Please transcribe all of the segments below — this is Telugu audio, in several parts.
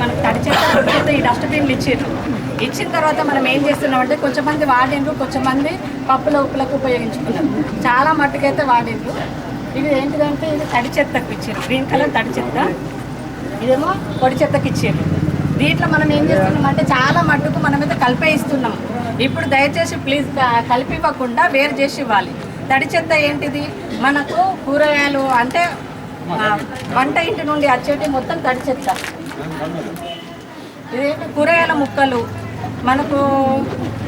మనకు తడి చెత్త పొడి ఈ డస్ట్బిన్లు ఇచ్చారు. ఇచ్చిన తర్వాత మనం ఏం చేస్తున్నామంటే కొంచెం మంది వాడిండ్రు కొంచెం మంది పప్పుల ఉప్పులకు ఉపయోగించుకున్నారు. చాలా మట్టుకైతే వాడిండ్రు. ఇది ఏంటిదంటే ఇది తడి చెత్తకు ఇచ్చారు. గ్రీన్ కలర్ తడి చెత్త. ఇదేమో పొడి చెత్తకి ఇచ్చారు. దీంట్లో మనం ఏం చేస్తున్నాం అంటే చాలా మట్టుకు మనం అయితే కలిపే ఇస్తున్నాం ఇప్పుడు దయచేసి ప్లీజ్ కలిపివ్వకుండా వేరు చేసి ఇవ్వాలి. తడి చెత్త ఏంటిది? మనకు కూరగాయలు అంటే వంట ఇంటి నుండి వచ్చేటి మొత్తం తడి చెత్త ఇదేంటి? కూరగాయల ముక్కలు. మనకు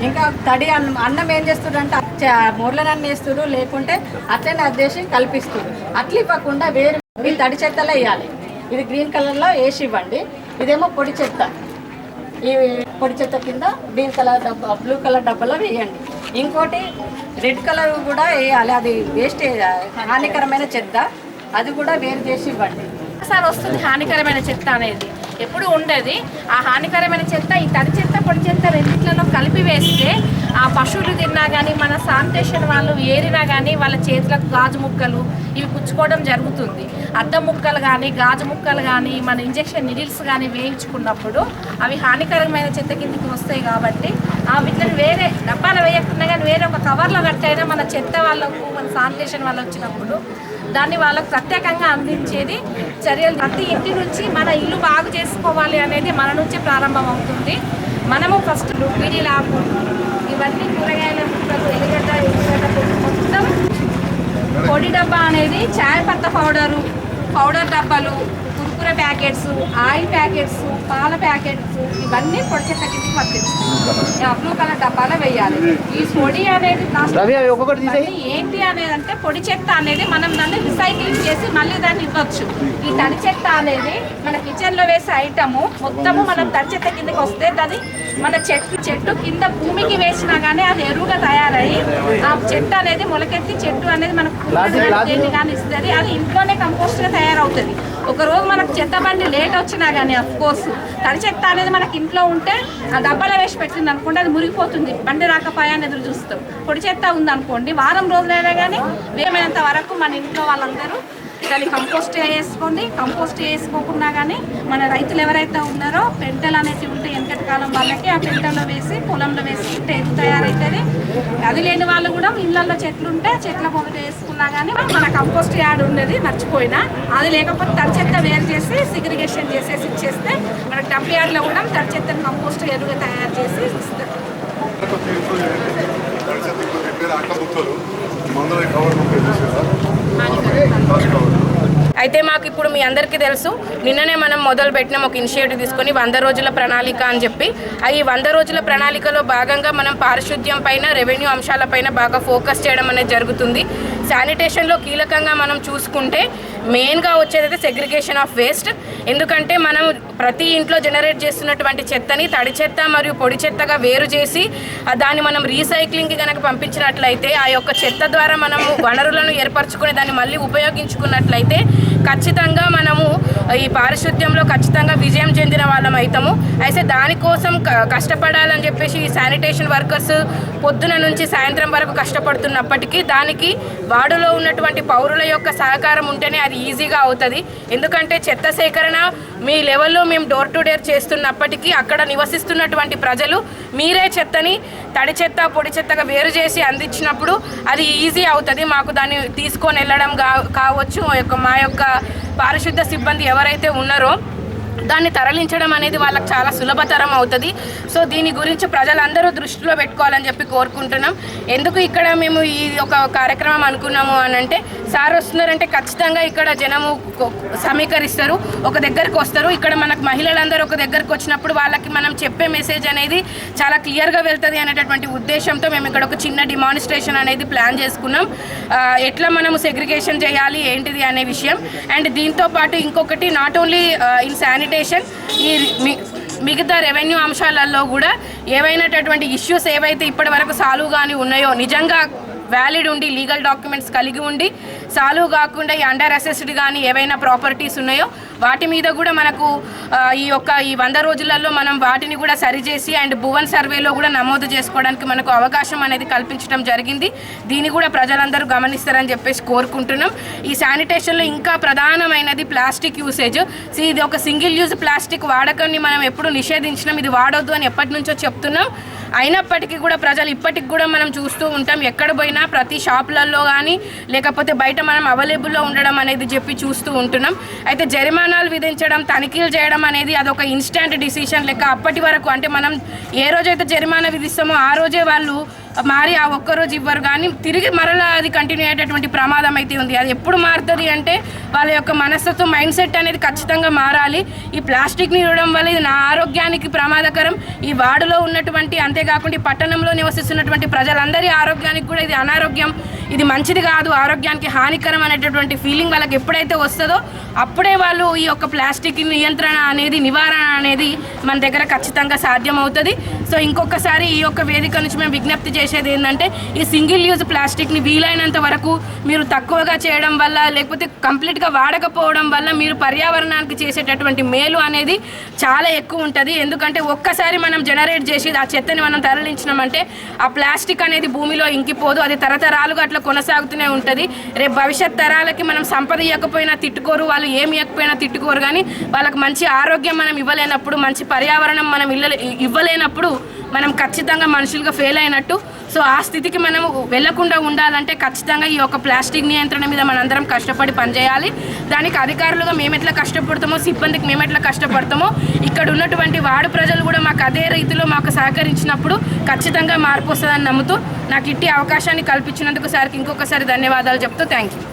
ఇంకా తడి అన్నం అన్నం ఏం చేస్తుందంటే మూర్లనన్ను వేస్తుడు లేకుంటే అట్లనే అద్దేసి కల్పిస్తుడు. అట్లా ఇవ్వకుండా వేరు వీళ్ళు తడి చెత్తలో వేయాలి. ఇది గ్రీన్ కలర్లో వేసి ఇవ్వండి. ఇదేమో పొడి చెత్త. ఈ పొడి చెత్త కింద గ్రీన్ కలర్ డబ్బా బ్లూ కలర్ డబ్బాలో వేయండి. ఇంకోటి రెడ్ కలర్ కూడా వేయాలి. అది వేస్ట్ హానికరమైన చెత్త. అది కూడా వేరు చేసి ఇవ్వండి. ఒకసారి వస్తుంది హానికరమైన చెత్త అనేది. ఎప్పుడు ఉండేది ఆ హానికరమైన చెత్త ఈ తడి చెత్త పొడి చెత్త రెండింటిలో కలిపి వేస్తే ఆ పశువులు తిన్నా కానీ మన శానిటేషన్ వాళ్ళు ఏరినా కానీ వాళ్ళ చేతులకు గాజు ముక్కలు ఇవి పుచ్చుకోవడం జరుగుతుంది. అద్దం ముక్కలు కానీ గాజు ముక్కలు కానీ మన ఇంజెక్షన్ నిడిల్స్ కానీ వేయించుకున్నప్పుడు అవి హానికరమైన చెత్త కిందకి వస్తాయి కాబట్టి ఆ వీటిని వేరే డబ్బాలు వేయకుండా కానీ వేరే ఒక కవర్లో కట్టైనా మన చెత్త వాళ్ళకు మన శానిటేషన్ వాళ్ళు వచ్చినప్పుడు దాన్ని వాళ్ళకు ప్రత్యేకంగా అందించేది చర్యలు. ప్రతి ఇంటి నుంచి మన ఇల్లు బాగు చేసుకోవాలి అనేది మన నుంచే ప్రారంభం అవుతుంది మనము ఫస్ట్ వీడియోలు లాభం. ఇవన్నీ కూరగాయల ముక్కలు ఎల్లిగడ్డ ఎల్లిగడ్డ పొడి మొత్తం పొడి డబ్బా అనేది చాయ్ పత్త పౌడరు పౌడర్ డబ్బాలు కురుకుర ప్యాకెట్స్ ఆయిల్ ప్యాకెట్స్ పాల ప్యాకెట్స్ ఇవన్నీ పొడి చెత్త కిందకి వర్తిస్తుంది బ్లూ కలర్ డబ్బాలో వేయాలి. ఈ పొడి అనేది ఏంటి అనేది అంటే పొడి చెత్త అనేది మనం దాన్ని రీసైక్లింగ్ చేసి మళ్ళీ దాన్ని ఇవ్వచ్చు. ఈ తడి చెత్త అనేది మన కిచెన్లో వేసే ఐటమ్ మొత్తము మనం తడి చెత్త కిందకి వస్తే అది మన చెట్టు చెట్టు కింద భూమికి వేసినా కానీ అది ఎరువుగా తయారయ్యి ఆ చెట్టు అనేది మొలకెత్తి చెట్టు అనేది మనకు కానీ ఇస్తుంది. అది ఇంట్లోనే కంపోస్ట్గా తయారవుతుంది. ఒకరోజు మనకు చెత్త బండి లేట్ వచ్చినా కానీ అఫ్ కోర్స్ తడి చెత్త అనేది మనకి ఇంట్లో ఉంటే ఆ డబ్బాలో వేసి పెట్టింది అనుకోండి అది మురిగిపోతుంది. బండి రాకపోయాని ఎదురు చూస్తాం. పొడి చెత్త ఉందనుకోండి వారం రోజులైనా కానీ వేమైనంత వరకు మన ఇంట్లో వాళ్ళందరూ దాన్ని కంపోస్ట్ వేసుకోండి. కంపోస్ట్ వేసుకోకుండా కానీ మన రైతులు ఎవరైతే ఉన్నారో పెంటలు అనేది ఉంటే వెనకటి కాలం వాళ్ళకి ఆ పెంటలో వేసి పొలంలో వేసి ఎరువు తయారవుతుంది అది లేని వాళ్ళు కూడా ఇళ్ళల్లో చెట్లు ఉంటే చెట్ల పొగట వేసుకున్నా కానీ మన కంపోస్ట్ యాడ్ ఉన్నది మర్చిపోయినా. అది లేకపోతే తడి చెత్త వేరు చేసి సిగ్రిగేషన్ చేసేసి ఇచ్చేస్తే మనకి డబ్బు యార్డ్లో కూడా తడి చెత్తను కంపోస్ట్ ఎరువుగా తయారు చేసి ఇస్తారు. మందులు కవర్ ముక్కలు అయితే మాకు ఇప్పుడు మీ అందరికీ తెలుసు నిన్ననే మనం మొదలు పెట్టినాం ఒక ఇనిషియేటివ్ తీసుకొని వంద రోజుల ప్రణాళిక అని చెప్పి. ఆ ఈ వంద రోజుల ప్రణాళికలో భాగంగా మనం పారిశుద్ధ్యం పైన రెవెన్యూ అంశాలపైన బాగా ఫోకస్ చేయడం అనేది జరుగుతుంది. శానిటేషన్లో కీలకంగా మనం చూసుకుంటే మెయిన్గా వచ్చేదైతే సెగ్రిగేషన్ ఆఫ్ వేస్ట్. ఎందుకంటే మనం ప్రతి ఇంట్లో జనరేట్ చేస్తున్నటువంటి చెత్తని తడి చెత్త మరియు పొడి చెత్తగా వేరు చేసి దాన్ని మనం రీసైక్లింగ్కి కనుక పంపించినట్లయితే ఆ యొక్క చెత్త ద్వారా మనము వనరులను ఏర్పరచుకుని దాన్ని మళ్ళీ ఉపయోగించుకున్నట్లయితే ఖచ్చితంగా మనము ఈ పారిశుద్ధ్యంలో ఖచ్చితంగా విజయం చెందిన వాళ్ళం అవుతాము అయితే దానికోసం క- కష్టపడాలని చెప్పేసి ఈ శానిటేషన్ వర్కర్స్ పొద్దున నుంచి సాయంత్రం వరకు కష్టపడుతున్నప్పటికీ దానికి వార్డులో ఉన్నటువంటి పౌరుల యొక్క సహకారం ఉంటేనే అది ఈజీగా అవుతుంది. ఎందుకంటే చెత్త సేకరణ మీ లెవెల్లో మేము డోర్ టు డోర్ చేస్తున్నప్పటికీ అక్కడ నివసిస్తున్నటువంటి ప్రజలు మీరే చెత్తని తడి చెత్త పొడి చెత్తగా వేరు చేసి అందించినప్పుడు అది ఈజీ అవుతుంది. మాకు దాన్ని తీసుకొని వెళ్ళడం కా కావచ్చు మా యొక్క మా యొక్క పారిశుద్ధ సిబ్బంది ఎవరైతే ఉన్నారో దాన్ని తరలించడం అనేది వాళ్ళకి చాలా సులభతరం అవుతుంది. సో దీని గురించి ప్రజలందరూ దృష్టిలో పెట్టుకోవాలని చెప్పి కోరుకుంటున్నాం. ఎందుకు ఇక్కడ మేము ఈ ఒక కార్యక్రమం అనుకున్నాము అని అంటే సార్ వస్తున్నారంటే ఖచ్చితంగా ఇక్కడ జనము సమీకరిస్తారు ఒక దగ్గరకు వస్తారు. ఇక్కడ మనకు మహిళలందరూ ఒక దగ్గరకు వచ్చినప్పుడు వాళ్ళకి మనం చెప్పే మెసేజ్ అనేది చాలా క్లియర్గా వెళ్తుంది అనేటటువంటి ఉద్దేశంతో మేము ఇక్కడ ఒక చిన్న డిమానిస్ట్రేషన్ అనేది ప్లాన్ చేసుకున్నాం. ఎట్లా మనము సెగ్రిగేషన్ చేయాలి ఏంటిది అనే విషయం. అండ్ దీంతో పాటు ఇంకొకటి not only in sanitize sanitation ఈ మిగతా రెవెన్యూ అంశాలలో కూడా ఏవైనటువంటి ఇష్యూస్ ఏవైతే ఇప్పటి వరకు సాల్వ్ కానీ ఉన్నాయో నిజంగా వ్యాలిడ్ ఉండి లీగల్ డాక్యుమెంట్స్ కలిగి ఉండి సాల్వ్ కాకుండా ఈ అండర్ అసెస్డ్ కానీ ఏవైనా ప్రాపర్టీస్ ఉన్నాయో వాటి మీద కూడా మనకు ఈ యొక్క ఈ వంద రోజులలో మనం వాటిని కూడా సరిచేసి అండ్ భువన్ సర్వేలో కూడా నమోదు చేసుకోవడానికి మనకు అవకాశం అనేది కల్పించడం జరిగింది. దీన్ని కూడా ప్రజలందరూ గమనిస్తారని చెప్పేసి కోరుకుంటున్నాం. ఈ శానిటేషన్లో ఇంకా ప్రధానమైనది ప్లాస్టిక్ యూసేజ్. ఇది ఒక సింగిల్ యూజ్ ప్లాస్టిక్ వాడకాన్ని మనం ఎప్పుడు నిషేధించినాం ఇది వాడొద్దు అని ఎప్పటి నుంచో చెప్తున్నాం. అయినప్పటికీ కూడా ప్రజలు ఇప్పటికి కూడా మనం చూస్తూ ఉంటాం ఎక్కడ పోయినా ప్రతి షాపులలో కానీ లేకపోతే బయట మనం అవైలబుల్లో ఉండడం అనేది చెప్పి చూస్తూ ఉంటున్నాం. అయితే జరిమానాలు విధించడం తనిఖీలు చేయడం అనేది అదొక ఇన్స్టాంట్ డిసిషన్ లెక్క. అప్పటి వరకు అంటే మనం ఏ రోజైతే జరిమానా విధిస్తామో ఆ రోజే వాళ్ళు మారి ఆ ఒక్కరోజు ఇవ్వరు కానీ తిరిగి మరలా అది కంటిన్యూ అయ్యేటటువంటి ప్రమాదం అయితే ఉంది. అది ఎప్పుడు మారుతుంది అంటే వాళ్ళ యొక్క మనస్తత్వం మైండ్ సెట్ అనేది ఖచ్చితంగా మారాలి. ఈ ప్లాస్టిక్ని ఇవ్వడం వల్ల ఇది నా ఆరోగ్యానికి ప్రమాదకరం. ఈ వార్డులో ఉన్నటువంటి అంతేకాకుండా పట్టణంలో నివసిస్తున్నటువంటి ప్రజలందరి ఆరోగ్యానికి కూడా ఇది అనారోగ్యం. ఇది మంచిది కాదు ఆరోగ్యానికి హానికరం అనేటటువంటి ఫీలింగ్ వాళ్ళకి ఎప్పుడైతే వస్తుందో అప్పుడే వాళ్ళు ఈ యొక్క ప్లాస్టిక్ నియంత్రణ అనేది నివారణ అనేది మన దగ్గర ఖచ్చితంగా సాధ్యమవుతుంది. సో ఇంకొకసారి ఈ యొక్క వేదిక నుంచి మేము విజ్ఞప్తి చేసేది ఏంటంటే ఈ సింగిల్ యూజ్ ప్లాస్టిక్ని వీలైనంత వరకు మీరు తక్కువగా చేయడం వల్ల లేకపోతే కంప్లీట్గా వాడకపోవడం వల్ల మీరు పర్యావరణానికి చేసేటటువంటి మేలు అనేది చాలా ఎక్కువ ఉంటుంది. ఎందుకంటే ఒక్కసారి మనం జనరేట్ చేసి ఆ చెత్తని మనం తరలించినామంటే ఆ ప్లాస్టిక్ అనేది భూమిలో ఇంకిపోదు. అది తరతరాలుగా అట్లా కొనసాగుతూనే ఉంటుంది. రేపు భవిష్యత్ తరాలకి మనం సంపద ఇవ్వకపోయినా తిట్టుకోరు వాళ్ళు ఏమి ఇవ్వకపోయినా తిట్టుకోరు కానీ వాళ్ళకి మంచి ఆరోగ్యం మనం ఇవ్వలేనప్పుడు మంచి పర్యావరణం మనం ఇవ్వలేనప్పుడు మనం ఖచ్చితంగా మనుషులుగా ఫెయిల్ అయినట్టు సో ఆ స్థితికి మనం వెళ్ళకుండా ఉండాలంటే ఖచ్చితంగా ఈ యొక్క ప్లాస్టిక్ నియంత్రణ మీద మనందరం కష్టపడి పనిచేయాలి. దానికి అధికారులుగా మేము ఎట్లా కష్టపడతామో సిబ్బందికి మేము ఎట్లా కష్టపడతామో ఇక్కడ ఉన్నటువంటి వాడు ప్రజలు కూడా మాకు అదే రీతిలో మాకు సహకరించినప్పుడు ఖచ్చితంగా మార్పు వస్తుందని నమ్ముతూ నాకు ఇట్టి అవకాశాన్ని కల్పించినందుకు సార్కి ఇంకొకసారి ధన్యవాదాలు చెప్తూ థ్యాంక్ యూ